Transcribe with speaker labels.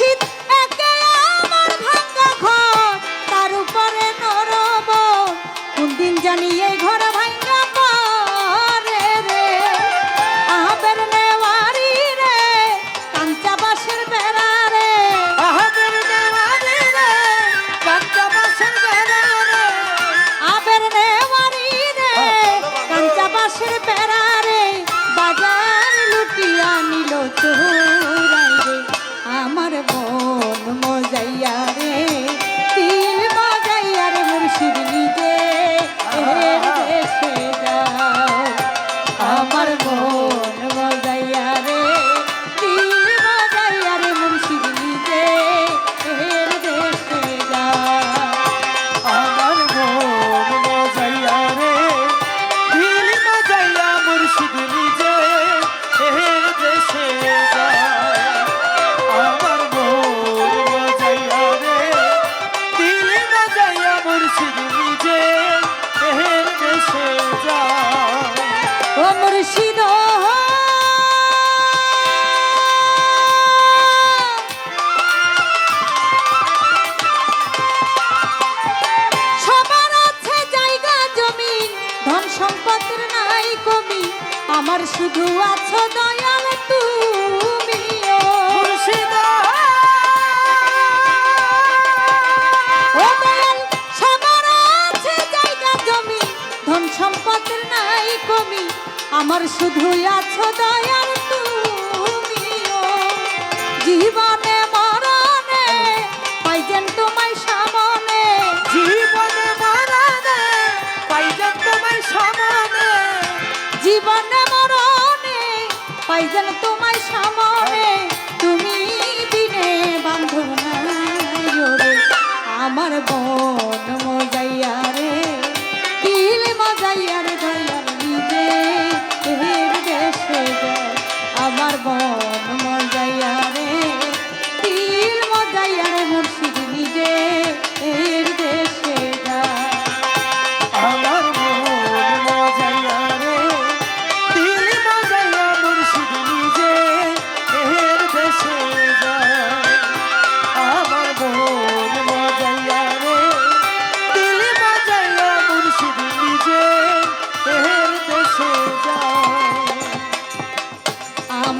Speaker 1: শীত তার উপরে নরম কোন ঘর ভাঙ্গা পরে নেওয়ারি রে কাঞ্চা বাসের রে।
Speaker 2: আহাবের নেওয়ারি রে কাঞ্চা বাসের বেড়া রে।
Speaker 1: রে কাঞ্চা সবার জায়গা জমি। ধন নাই কমি। আমার শুধু আছো দয়াল আমার শুধু আছো দয়াল তুমিও জীবনে মরণে পাইজেন তোমায় সামনে।
Speaker 2: জীবনে মরণে পাইজেন তোমায় সামনে।
Speaker 1: জীবনে মরণে পাইজেন তোমায় সামনে। তুমি দিনে বান্ধব আমার বন মজাইয়া